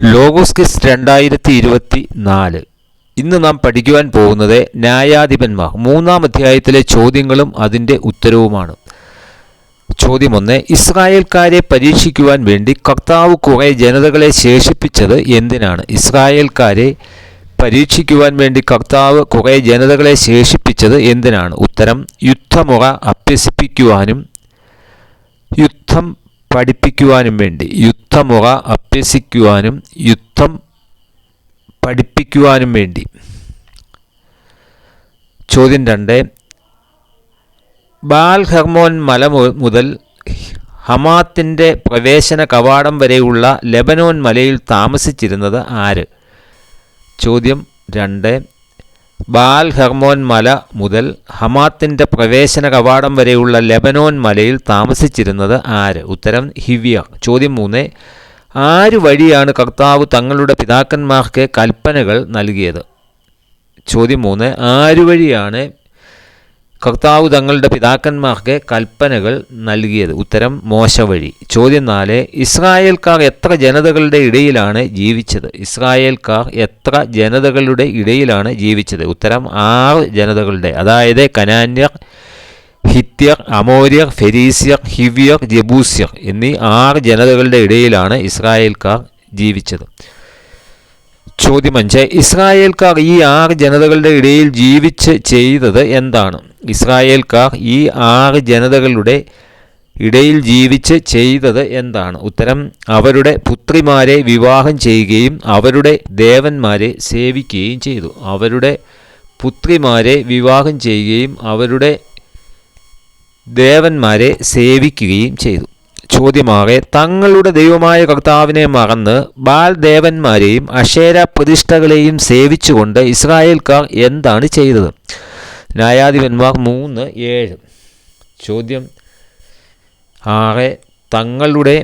Logos kiss രണ്ടായിരത്തി ഇരുപത്തി നാല് ഇന്ന് നാം പഠിക്കുവാൻ പോകുന്നത് ന്യായാധിപന്മാർ. മൂന്നാം അധ്യായത്തിലെ ചോദ്യങ്ങളും അതിന്റെ ഉത്തരവുമാണ്. ചോദ്യം ഒന്ന് ഇസ്രായേൽക്കാരെ പരീക്ഷിക്കുവാൻ വേണ്ടി കർത്താവ് കുറേ ജനതകളെ ശേഷിപ്പിച്ചത് എന്തിനാണ്? ഇസ്രായേൽക്കാരെ പരീക്ഷിക്കുവാൻ വേണ്ടി കർത്താവ് കുറേ ജനതകളെ ശേഷിപ്പിച്ചത് എന്തിനാണ്? ഉത്തരം യുദ്ധമുറ അഭ്യസിപ്പിക്കുവാനും യുദ്ധം പഠിപ്പിക്കുവാനും വേണ്ടി യുദ്ധമുഖ അഭ്യസിക്കുവാനും യുദ്ധം പഠിപ്പിക്കുവാനും വേണ്ടി. ചോദ്യം രണ്ട്. ബാൽ ഹെർമോൻ മല മുതൽ ഹമാത്തിന്റെ പ്രവേശന കവാടം വരെയുള്ള ലെബനോൻ മലയിൽ താമസിച്ചിരുന്നത് ആര്? ചോദ്യം രണ്ട്. ബാൽ ഹെർമോൻ മല മുതൽ ഹമാത്തിന്റെ പ്രവേശന കവാടം വരെയുള്ള ലെബനോൻ മലയിൽ താമസിച്ചിരുന്നത് ആര്? ഉത്തരം ഹിവ്യ. ചോദ്യം മൂന്ന് ആര് വഴിയാണ് കർത്താവ് തങ്ങളുടെ പിതാക്കന്മാർക്ക് കൽപ്പനകൾ നൽകിയത്? ചോദ്യം മൂന്ന് ആര് വഴിയാണ് കർത്താവ് തങ്ങളുടെ പിതാക്കന്മാർക്ക് കൽപ്പനകൾ നൽകിയത്. ഉത്തരം മോശ വഴി ചോദ്യം നാല് ഇസ്രായേൽക്കാർ എത്ര ജനതകളുടെ ഇടയിലാണ് ജീവിച്ചത്? ഇസ്രായേൽക്കാർ എത്ര ജനതകളുടെ ഇടയിലാണ് ജീവിച്ചത്? ഉത്തരം ആറ് ജനതകളുടെ. അതായത് കനാന്യർ ഹിത്യർ അമോര്യർ ഫെരീസ്യർ ഹിവ്യർ ജബൂസ്യർ എന്നീ ആറ് ജനതകളുടെ ഇടയിലാണ് ഇസ്രായേൽക്കാർ ജീവിച്ചത്. ചോദ്യം അഞ്ച് ഇസ്രായേൽക്കാർ ഈ ആറ് ജനതകളുടെ ഇടയിൽ ജീവിച്ച് ചെയ്തത് എന്താണ്? ഇസ്രായേൽക്കാർ ഈ ആറ് ജനതകളുടെ ഇടയിൽ ജീവിച്ച് ചെയ്തത് എന്താണ്? ഉത്തരം അവരുടെ പുത്രിമാരെ വിവാഹം ചെയ്യുകയും അവരുടെ ദേവന്മാരെ സേവിക്കുകയും ചെയ്തു. അവരുടെ പുത്രിമാരെ വിവാഹം ചെയ്യുകയും അവരുടെ ദേവന്മാരെ സേവിക്കുകയും ചെയ്തു. ചോദ്യമാകെ തങ്ങളുടെ ദൈവമായ കർത്താവിനെ മറന്ന് ബാൽ ദേവന്മാരെയും അക്ഷേര പ്രതിഷ്ഠകളെയും സേവിച്ചുകൊണ്ട് ഇസ്രായേൽക്കാർ എന്താണ് ചെയ്തത്? ന്യായാധിപന്മാർ മൂന്ന് ഏഴ്. ചോദ്യം ആറ് തങ്ങളുടെ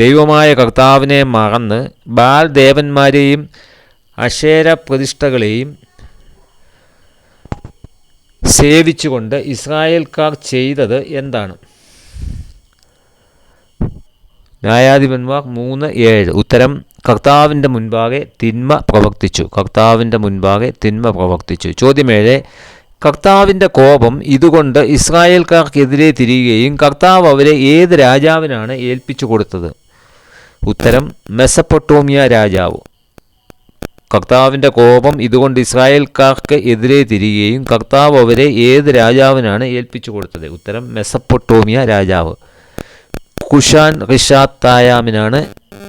ദൈവമായ കർത്താവിനെ മറന്ന് ബാൽ ദേവന്മാരെയും അക്ഷേര പ്രതിഷ്ഠകളെയും സേവിച്ചുകൊണ്ട് ഇസ്രായേൽക്കാർ ചെയ്തത് എന്താണ്? ന്യായാധിപന്മാർ മൂന്ന് ഏഴ്. ഉത്തരം കർത്താവിന്റെ മുൻപാകെ തിന്മ പ്രവർത്തിച്ചു. കർത്താവിന്റെ മുൻപാകെ തിന്മ പ്രവർത്തിച്ചു. ചോദ്യം ഏഴ്. കർത്താവിന്റെ കോപം ഇതുകൊണ്ട് ഇസ്രായേൽക്കാർക്കെതിരെ തിരിയുകയും കർത്താവ് അവരെ ഏത് രാജാവിനാണ് ഏൽപ്പിച്ചു കൊടുത്തത്? ഉത്തരം മെസപ്പൊട്ടോമിയ രാജാവ്. കർത്താവിന്റെ കോപം ഇതുകൊണ്ട് ഇസ്രായേൽക്കാർക്ക് എതിരെ തിരിയുകയും കർത്താവ് അവരെ ഏത് രാജാവിനാണ് ഏൽപ്പിച്ചു കൊടുത്തത്? ഉത്തരം മെസപ്പൊട്ടോമിയ രാജാവ്. കുഷാൻ റിഷാത്തായാമിനാണ്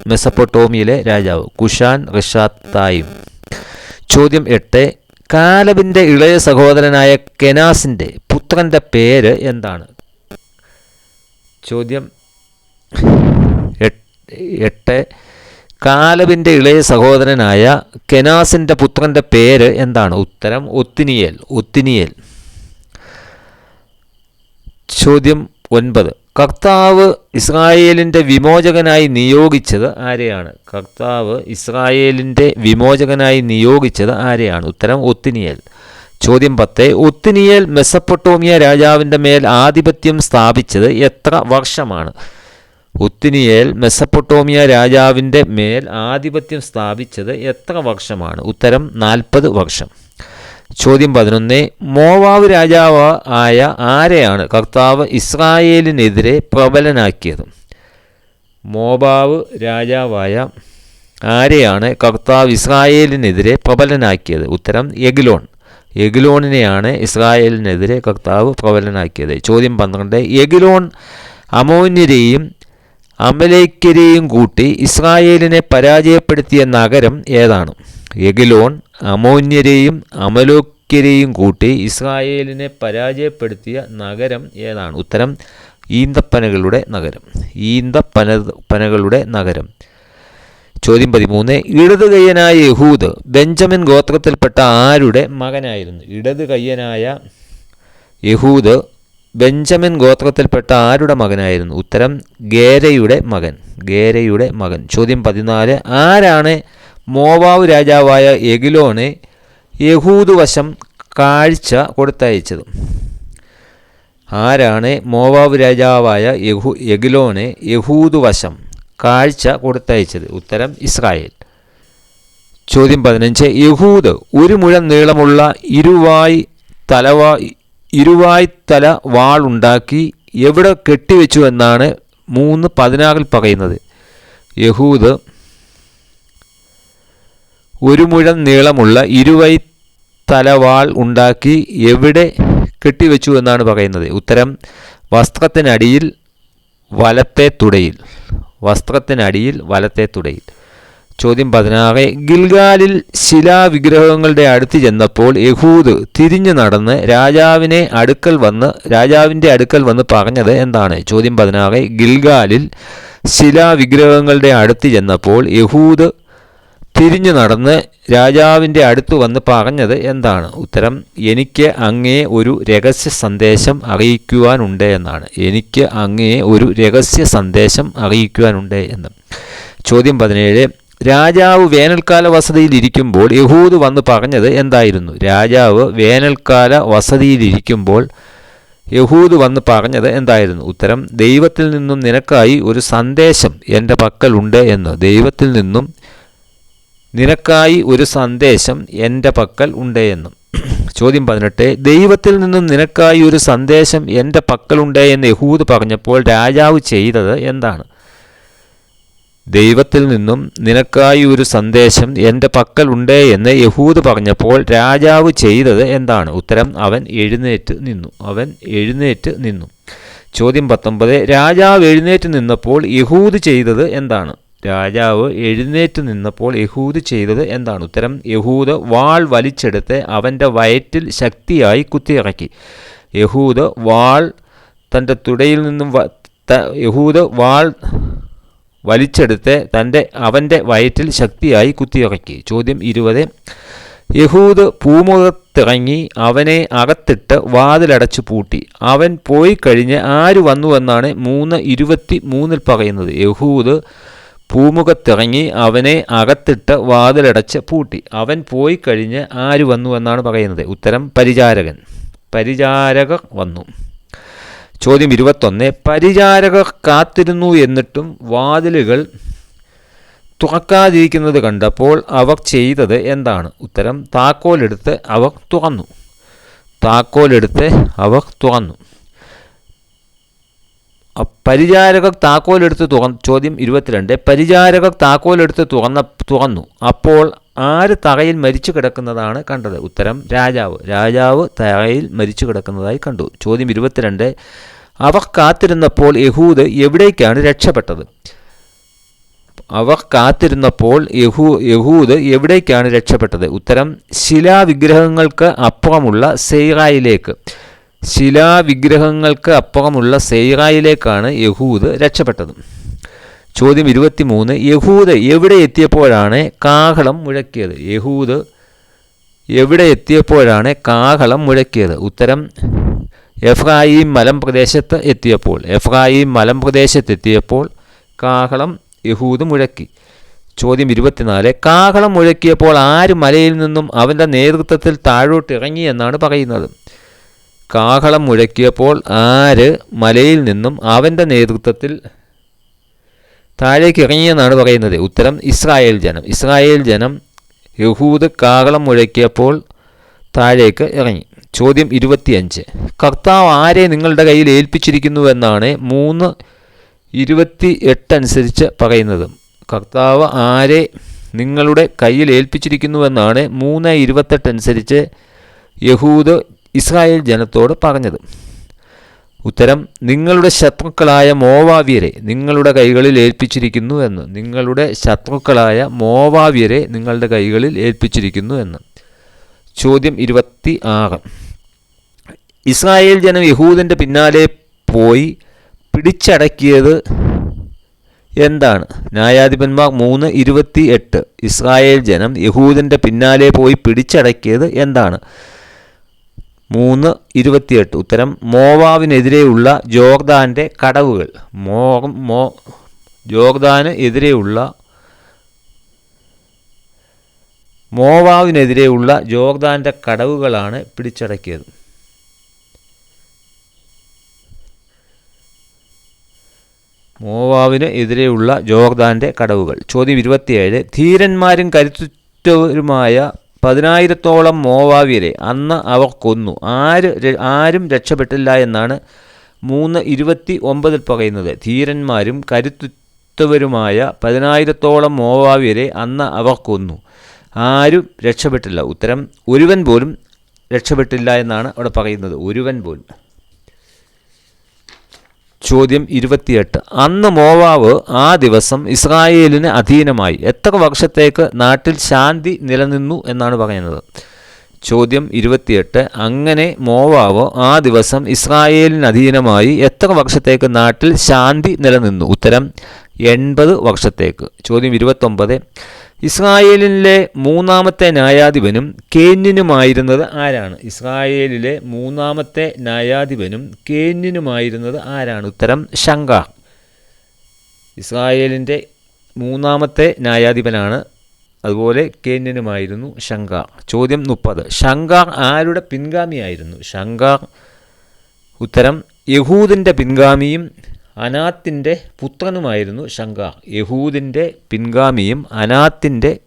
മെസപ്പൊട്ടോമിയയിലെ രാജാവ്. കുഷാൻ റിഷാത്തായും ചോദ്യം എട്ട്. കാലബിന്റെ ഇളയ സഹോദരനായ കെനാസിന്റെ പുത്രന്റെ പേര് എന്താണ്? ചോദ്യം എട്ട് കാലബിന്റെ ഇളയ സഹോദരനായ കെനാസിന്റെ പുത്രന്റെ പേര് എന്താണ്? ഉത്തരം ഒത്തിനിയേൽ ഒത്തിനിയേൽ. ചോദ്യം ഒൻപത്. കർത്താവ് ഇസ്രായേലിന്റെ വിമോചകനായി നിയോഗിച്ചത് ആരെയാണ്? കർത്താവ് ഇസ്രായേലിന്റെ വിമോചകനായി നിയോഗിച്ചത് ആരെയാണ്? ഉത്തരം ഒത്തിനിയേൽ. ചോദ്യം പത്ത്. ഒത്തിനിയേൽ മെസ്സപ്പൊട്ടോമിയ രാജാവിന്റെ മേൽ ആധിപത്യം സ്ഥാപിച്ചത് എത്ര വർഷമാണ്? ഒത്തിനിയേൽ മെസ്സപ്പൊട്ടോമിയ രാജാവിന്റെ മേൽ ആധിപത്യം സ്ഥാപിച്ചത് എത്ര വർഷമാണ്? ഉത്തരം നാൽപ്പത് വർഷം. ചോദ്യം പതിനൊന്ന്. മോവാവ് രാജാവ് ആയ ആരെയാണ് കർത്താവ് ഇസ്രായേലിനെതിരെ പ്രബലനാക്കിയത്? മോബാവ് രാജാവായ ആരെയാണ് കർത്താവ് ഇസ്രായേലിനെതിരെ പ്രബലനാക്കിയത്? ഉത്തരം എഗ്ലോൺ. എഗ്ലോണിനെയാണ് ഇസ്രായേലിനെതിരെ കർത്താവ് പ്രബലനാക്കിയത്. ചോദ്യം പന്ത്രണ്ട്. എഗ്ലോൺ അമോന്യരെയും അമലേക്കരെയും കൂട്ടി ഇസ്രായേലിനെ പരാജയപ്പെടുത്തിയ നഗരം ഏതാണ്? എഗിലോൺ അമോന്യരെയും അമലോക്യരെയും കൂട്ടി ഇസ്രായേലിനെ പരാജയപ്പെടുത്തിയ നഗരം ഏതാണ്? ഉത്തരം ഈന്തപ്പനകളുടെ നഗരം. ഈന്തപ്പന പനകളുടെ നഗരം. ചോദ്യം പതിമൂന്ന്. ഇടത് കയ്യനായ യഹൂദ് ബെഞ്ചമിൻ ഗോത്രത്തിൽപ്പെട്ട ആരുടെ മകനായിരുന്നു? ഇടത് കയ്യനായ യഹൂദ് ബെഞ്ചമിൻ ഗോത്രത്തിൽപ്പെട്ട ആരുടെ മകനായിരുന്നു? ഉത്തരം ഗേരയുടെ മകൻ. ഗേരയുടെ മകൻ. ചോദ്യം പതിനാല്. ആരാണ് മോവാവ് രാജാവായ എഗിലോനെ യഹൂദ് വശം കാഴ്ച കൊടുത്തയച്ചത്. ആരാണ് മോവാവ് രാജാവായ യഹു യഗിലോനെ യഹൂദ് വശം കാഴ്ച കൊടുത്തയച്ചത്? ഉത്തരം ഇസ്രായേൽ. ചോദ്യം പതിനഞ്ച്. യഹൂദ് ഒരു മുഴം നീളമുള്ള ഇരുവായ് തലവാ ഇരുവായ് തല വാളുണ്ടാക്കി എവിടെ കെട്ടിവെച്ചു എന്നാണ് മൂന്ന് പതിനാറിൽ പറയുന്നത്. യഹൂദ് ഒരു മുഴം നീളമുള്ള ഇരുവൈ തലവാൾ ഉണ്ടാക്കി എവിടെ കെട്ടിവെച്ചു എന്നാണ് പറയുന്നത്? ഉത്തരം വസ്ത്രത്തിനടിയിൽ വലത്തെ തുടയിൽ. വസ്ത്രത്തിനടിയിൽ വലത്തെ തുടയിൽ. ചോദ്യം പതിനാറ്. ഗിൽഗാലിൽ ശിലാവിഗ്രഹങ്ങളുടെ അടുത്ത് ചെന്നപ്പോൾ യഹൂദ് തിരിഞ്ഞു നടന്ന് രാജാവിനെ അടുക്കൽ വന്ന് രാജാവിന്റെ അടുക്കൽ വന്ന് പറഞ്ഞത് എന്താണ്? ചോദ്യം പതിനാറ്. ഗിൽഗാലിൽ ശിലാവിഗ്രഹങ്ങളുടെ അടുത്ത് ചെന്നപ്പോൾ യഹൂദ് തിരിഞ്ഞു നടന്ന് രാജാവിന്റെ അടുത്ത് വന്ന് പറഞ്ഞത് എന്താണ്? ഉത്തരം എനിക്ക് അങ്ങേ ഒരു രഹസ്യ സന്ദേശം അറിയിക്കുവാനുണ്ട് എന്നാണ്. എനിക്ക് അങ്ങേ ഒരു രഹസ്യ സന്ദേശം അറിയിക്കുവാനുണ്ട് എന്ന്. ചോദ്യം പതിനേഴ് രാജാവ് വേനൽക്കാല വസതിയിലിരിക്കുമ്പോൾ യഹൂദ് വന്ന് പറഞ്ഞത് എന്തായിരുന്നു? രാജാവ് വേനൽക്കാല വസതിയിലിരിക്കുമ്പോൾ യഹൂദ് വന്ന് പറഞ്ഞത് എന്തായിരുന്നു? ഉത്തരം ദൈവത്തിൽ നിന്നും നിനക്കായി ഒരു സന്ദേശം എന്റെ പക്കലുണ്ട് എന്ന്. ദൈവത്തിൽ നിന്നും നിനക്കായി ഒരു സന്ദേശം എന്റെ പക്കൽ ഉണ്ട് എന്നും ചോദ്യം പതിനെട്ട് ദൈവത്തിൽ നിന്നും നിനക്കായി ഒരു സന്ദേശം എന്റെ പക്കലുണ്ട് എന്ന് യഹൂദ് പറഞ്ഞപ്പോൾ രാജാവ് ചെയ്തത് എന്താണ്? ദൈവത്തിൽ നിന്നും നിനക്കായി ഒരു സന്ദേശം എന്റെ പക്കലുണ്ടേ എന്ന് യഹൂദ് പറഞ്ഞപ്പോൾ രാജാവ് ചെയ്തത് എന്താണ്? ഉത്തരം അവൻ എഴുന്നേറ്റ് നിന്നു. അവൻ എഴുന്നേറ്റ് നിന്നു. ചോദ്യം പത്തൊമ്പത് രാജാവ് എഴുന്നേറ്റ് നിന്നപ്പോൾ യഹൂദ് ചെയ്തത് എന്താണ്? രാജാവ് എഴുന്നേറ്റ് നിന്നപ്പോൾ യഹൂദ് ചെയ്തത് എന്താണ്? ഉത്തരം യഹൂദ് വാൾ വലിച്ചെടുത്ത് അവന്റെ വയറ്റിൽ ശക്തിയായി കുത്തിയിറക്കി. യഹൂദ് വാൾ തന്റെ തുടയിൽ നിന്നും യഹൂദ് വാൾ വലിച്ചെടുത്ത് തന്റെ അവന്റെ വയറ്റിൽ ശക്തിയായി കുത്തിയിറക്കി. ചോദ്യം ഇരുപത്. യഹൂദ് പൂമുഖത്തിറങ്ങി അവനെ അകത്തിട്ട് വാതിലടച്ചു പൂട്ടി. അവൻ പോയി കഴിഞ്ഞ് ആര് വന്നുവെന്നാണ് മൂന്ന് ഇരുപത്തി മൂന്നിൽ പറയുന്നത്. യഹൂദ് പൂമുഖത്തിറങ്ങി അവനെ അകത്തിട്ട് വാതിലടച്ച് പൂട്ടി. അവൻ പോയി കഴിഞ്ഞ് ആര് വന്നു എന്നാണ് പറയുന്നത്? ഉത്തരം പരിചാരകൻ. പരിചാരകർ വന്നു. ചോദ്യം ഇരുപത്തൊന്ന്. പരിചാരകർ കാത്തിരുന്നു എന്നിട്ടും വാതിലുകൾ തുറക്കാതിരിക്കുന്നത് കണ്ടപ്പോൾ അവർ ചെയ്തത് എന്താണ്? ഉത്തരം താക്കോലെടുത്ത് അവർ തുറന്നു. താക്കോലെടുത്ത് അവർ തുറന്നു. പരിചാരകർ താക്കോലെടുത്ത് തുക ചോദ്യം ഇരുപത്തിരണ്ട്. പരിചാരക താക്കോലെടുത്ത് തുറന്ന തുറന്നു അപ്പോൾ ആര് തറയിൽ മരിച്ചു കിടക്കുന്നതാണ് കണ്ടത്? ഉത്തരം രാജാവ്. രാജാവ് തറയിൽ മരിച്ചു കിടക്കുന്നതായി കണ്ടു. ചോദ്യം ഇരുപത്തിരണ്ട്. അവർ കാത്തിരുന്നപ്പോൾ യഹൂദ് എവിടേക്കാണ് രക്ഷപ്പെട്ടത്? അവർ കാത്തിരുന്നപ്പോൾ യഹൂ യഹൂദ് എവിടേക്കാണ് രക്ഷപ്പെട്ടത്? ഉത്തരം ശിലാവിഗ്രഹങ്ങൾക്ക് അപ്പുറമുള്ള സെയ്റായിലേക്ക് ശിലാവിഗ്രഹങ്ങൾക്ക് അപ്പുറമുള്ള സെയ്റായിലേക്കാണ് യഹൂദ് രക്ഷപ്പെട്ടത്. ചോദ്യം ഇരുപത്തിമൂന്ന് യഹൂദ് എവിടെ എത്തിയപ്പോഴാണ് കാഹളം മുഴക്കിയത്? യഹൂദ് എവിടെ എത്തിയപ്പോഴാണ് കാഹളം മുഴക്കിയത്? ഉത്തരം എഫ്രായിം മലമ്പ്രദേശത്ത് എത്തിയപ്പോൾ. എഫ്രായിം മലമ്പ്രദേശത്തെത്തിയപ്പോൾ കാഹളം യഹൂദ് മുഴക്കി. ചോദ്യം ഇരുപത്തിനാല് കാഹളം മുഴക്കിയപ്പോൾ ആര് മലയിൽ നിന്നും അവന്റെ നേതൃത്വത്തിൽ താഴോട്ട് ഇറങ്ങി എന്നാണ് പറയുന്നത്. കാഹളം മുഴക്കിയപ്പോൾ ആര് മലയിൽ നിന്നും അവന്റെ നേതൃത്വത്തിൽ താഴേക്ക് ഇറങ്ങിയെന്നാണ് പറയുന്നത്. ഉത്തരം ഇസ്രായേൽ ജനം. ഇസ്രായേൽ ജനം യഹൂദ് കാഹളം മുഴക്കിയപ്പോൾ താഴേക്ക് ഇറങ്ങി. ചോദ്യം ഇരുപത്തിയഞ്ച്. കർത്താവ് ആരെ നിങ്ങളുടെ കയ്യിൽ ഏൽപ്പിച്ചിരിക്കുന്നുവെന്നാണ് മൂന്ന് ഇരുപത്തി എട്ട് അനുസരിച്ച് പറയുന്നത്. കർത്താവ് ആരെ നിങ്ങളുടെ കയ്യിൽ ഏൽപ്പിച്ചിരിക്കുന്നുവെന്നാണ് മൂന്ന് ഇരുപത്തെട്ട് അനുസരിച്ച് യഹൂദ് ഇസ്രായേൽ ജനത്തോട് പറഞ്ഞത് ഉത്തരം നിങ്ങളുടെ ശത്രുക്കളായ മോവാവ്യരെ നിങ്ങളുടെ കൈകളിൽ ഏൽപ്പിച്ചിരിക്കുന്നു എന്ന്. നിങ്ങളുടെ ശത്രുക്കളായ മോവാവ്യരെ നിങ്ങളുടെ കൈകളിൽ ഏൽപ്പിച്ചിരിക്കുന്നു എന്ന്. ചോദ്യം ഇരുപത്തി ആറ് ഇസ്രായേൽ ജനം യഹൂദിന്റെ പിന്നാലെ പോയി പിടിച്ചടക്കിയത് എന്താണ്? ന്യായാധിപന്മാർ മൂന്ന് ഇരുപത്തി എട്ട് ഇസ്രായേൽ ജനം യഹൂദിന്റെ പിന്നാലെ പോയി പിടിച്ചടക്കിയത് എന്താണ്? മൂന്ന് ഇരുപത്തിയെട്ട്. ഉത്തരം മോവാവിനെതിരെയുള്ള ജോർദാന്റെ കടവുകൾ. മോ മോ ജോർദാന് എതിരെയുള്ള മോവാവിനെതിരെയുള്ള ജോർദാന്റെ കടവുകളാണ് പിടിച്ചടക്കിയത്. മോവാവിന് എതിരെയുള്ള ജോർദാന്റെ കടവുകൾ. ചോദ്യം ഇരുപത്തിയേഴ്. ധീരന്മാരും കരുത്തുറ്റവരുമായ പതിനായിരത്തോളം മോവാവിയരെ അന്ന് അവർ കൊന്നു. ആര് ആരും രക്ഷപ്പെട്ടില്ല എന്നാണ് മൂന്ന് ഇരുപത്തി ഒമ്പതിൽ പറയുന്നത്. ധീരന്മാരും കരുത്തുറ്റവരുമായ പതിനായിരത്തോളം മോവാവിയരെ അന്ന് അവർ കൊന്നു. ആരും രക്ഷപ്പെട്ടില്ല. ഉത്തരം ഒരുവൻ പോലും രക്ഷപ്പെട്ടില്ല എന്നാണ് അവിടെ പറയുന്നത്. ഒരുവൻ പോലും. ചോദ്യം ഇരുപത്തിയെട്ട്. അന്ന് മോവാവ് ആ ദിവസം ഇസ്രായേലിന് അധീനമായി. എത്ര വർഷത്തേക്ക് നാട്ടിൽ ശാന്തി നിലനിന്നു എന്നാണ് പറയുന്നത്? ചോദ്യം ഇരുപത്തിയെട്ട്. അങ്ങനെ മോവാവ് ആ ദിവസം ഇസ്രായേലിന് അധീനമായി എത്ര വർഷത്തേക്ക് നാട്ടിൽ ശാന്തി നിലനിന്നു? ഉത്തരം എൺപത് വർഷത്തേക്ക്. ചോദ്യം ഇരുപത്തൊമ്പത്. ഇസ്രായേലിലെ മൂന്നാമത്തെ ന്യായാധിപനും കേന്യനുമായിരുന്നത് ആരാണ്? ഇസ്രായേലിലെ മൂന്നാമത്തെ ന്യായാധിപനും കേന്യനുമായിരുന്നത് ആരാണ്? ഉത്തരം ശങ്ക. ഇസ്രായേലിന്റെ മൂന്നാമത്തെ ന്യായാധിപനാണ് അതുപോലെ കേന്യനുമായിരുന്നു ശങ്കാർ ചോദ്യം മുപ്പത്. ശങ്കാർ ആരുടെ പിൻഗാമിയായിരുന്നു? ശങ്കാർ ഉത്തരം യഹൂദിന്റെ പിൻഗാമിയും അനാത്തിന്റെ പുത്രനുമായിരുന്നു ശങ്കാർ യഹൂദിന്റെ പിൻഗാമിയും അനാത്തിന്റെ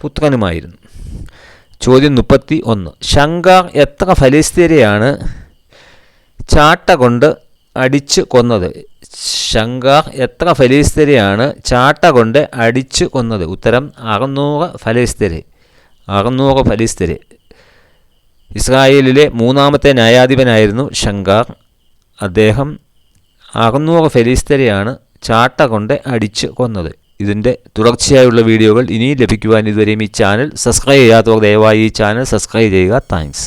പുത്രനുമായിരുന്നു. ചോദ്യം മുപ്പത്തി ഒന്ന് ശങ്കാർ എത്ര ഫലിസ്തീനെയാണ് ചാട്ട കൊണ്ട് അടിച്ച് കൊന്നത്? ശങ്കാർ എത്ര ഫലിസ്തരെയാണ് ചാട്ട കൊണ്ട് അടിച്ച് കൊന്നത്? ഉത്തരം അറുന്നൂറ് ഫലിസ്തീര് അറുന്നൂറ് ഫലിസ്തീര് ഇസ്രായേലിലെ മൂന്നാമത്തെ ന്യായാധിപനായിരുന്നു ശങ്കാർ അദ്ദേഹം അറുന്നൂറ് ഫെലിസ്തരെയാണ് ചാട്ട കൊണ്ട് അടിച്ച് കൊന്നത്. ഇതിന്റെ തുടർച്ചയായുള്ള വീഡിയോകൾ ഇനി ലഭിക്കുവാൻ ഇതുവരെയും ഈ ചാനൽ സബ്സ്ക്രൈബ് ചെയ്യാത്തവർ ദയവായി ഈ ചാനൽ സബ്സ്ക്രൈബ് ചെയ്യുക. താങ്ക്സ്.